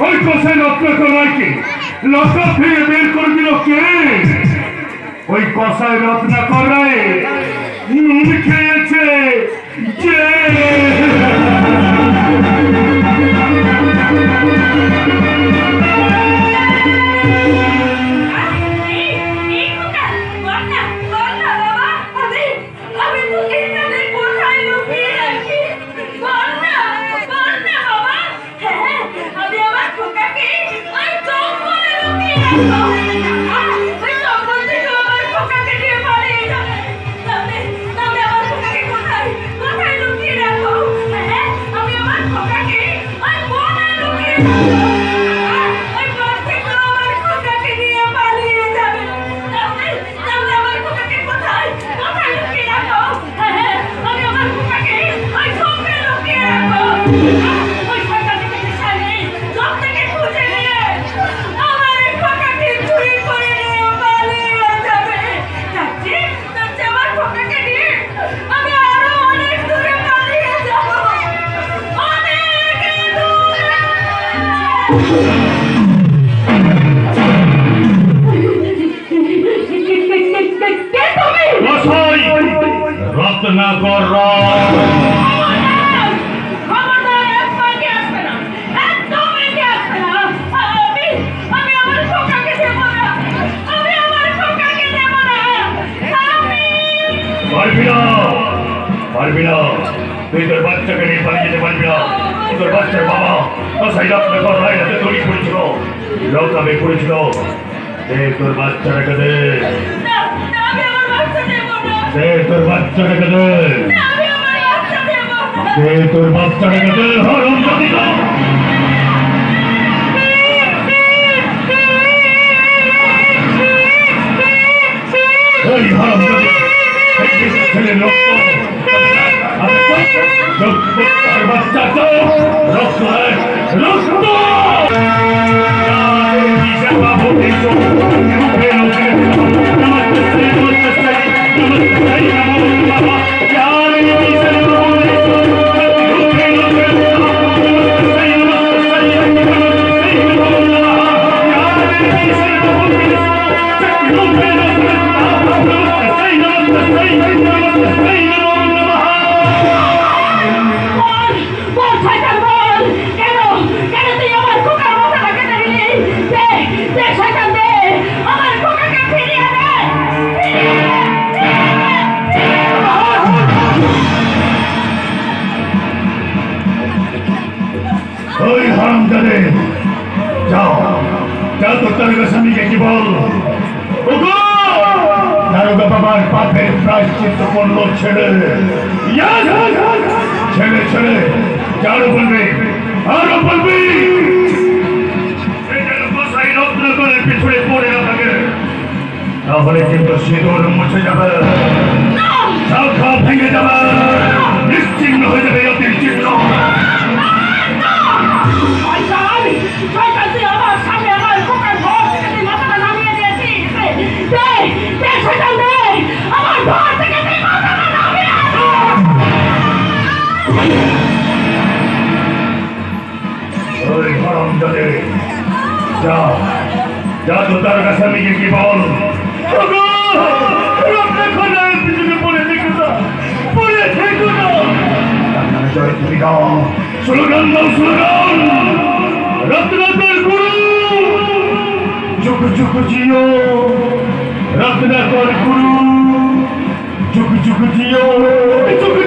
ওই কোষের রত্নকরয়কে লকআপ ফিরে বের করে দিল কে ওই কষায় রত্নাকরয় নুন খেয়েছে। কে? Thank you. Yeah. রত্নাকর পারবি না পারবি না। তুই তোর বাচ্চাকে নিয়ে পালিয়ে যেতে পারবি না। তোর বাচ্চার বাবা। সাইলাপ ব্যাপার ভাই হাতে তৈরি করেছিল লতা বের করেছিল দে তোর বাচ্চাটাকে দে তোর বাচ্চাটাকে দে তোর বাচ্চাটাকে দে ছেলে লক্ষ্য রক্ত রক্ত অট্টালিকার সামনে গিয়ে কি বল। দারোগা বাবার পাপের প্রায়শ্চিত্ত করল ছেড়ে। ছেড়ে ছেড়ে। যারও বলবে আরও বলবি করে পিছনে পড়ে না থাকে তাহলে কিন্তু সিঁদুর মুছে যাবে। যা যা দোতার কাছে আমি কি বল স্লোগান দাও স্লোগান। রত্নাকর গুরু। চুক চুক জিও। রত্নাকর গুরু। চুক চুক জিও। চুক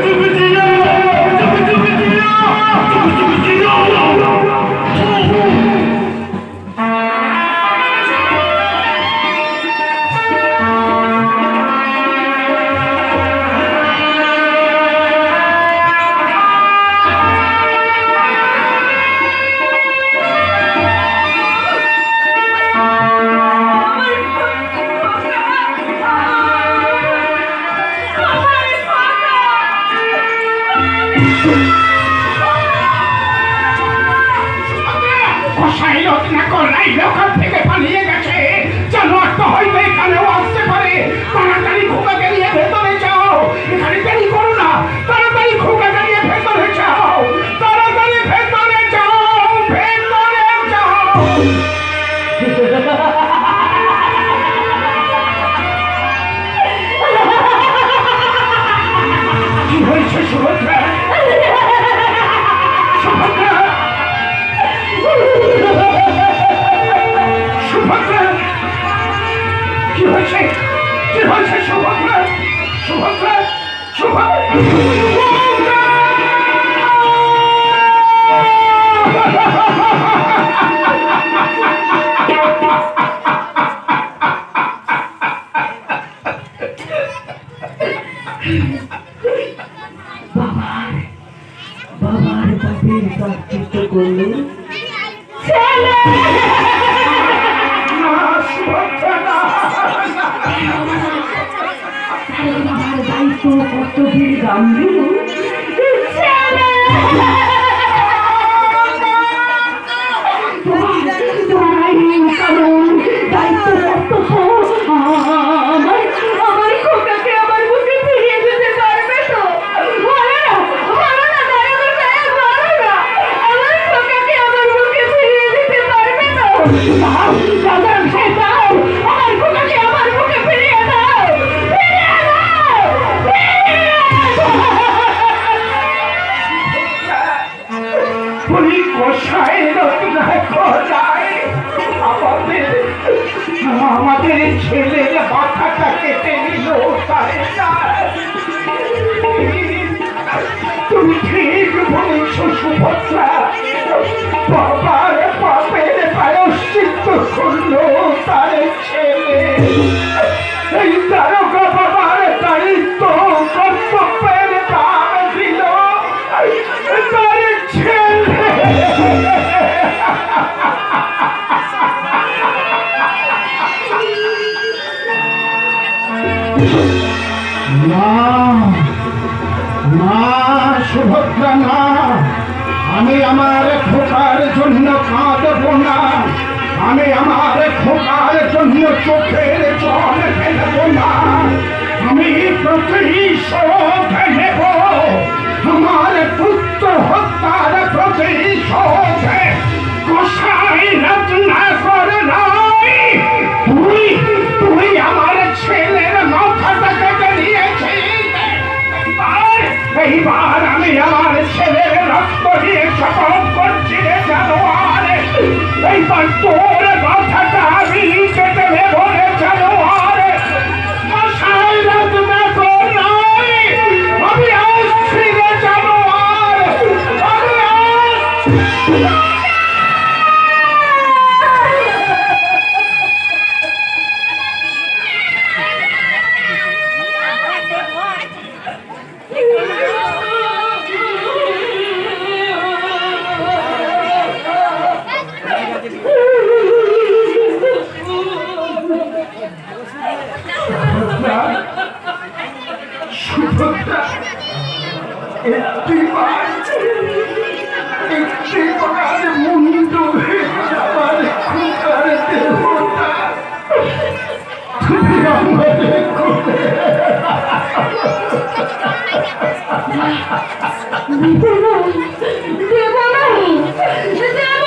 বাবার বাবার বাপের প্রার্থিত করল ছেলে। তো দাম বীর গাম্ভীর আমাদের ছেলের মাথাটা কেটে নিল তুমি ঠিক বলেছ সুভদ্রা। বাবা মা সুভদ্রা না। আমি আমার খোকার জন্য কাঁদব না। আমি আমার খোকার জন্য চোখের জল ফেলব না। আমি প্রতিশোধ নেব। আমার পুত্র হত্যার প্রতি প্রতিশোধ কষাই না Yeah! দেব না দেব না। দেব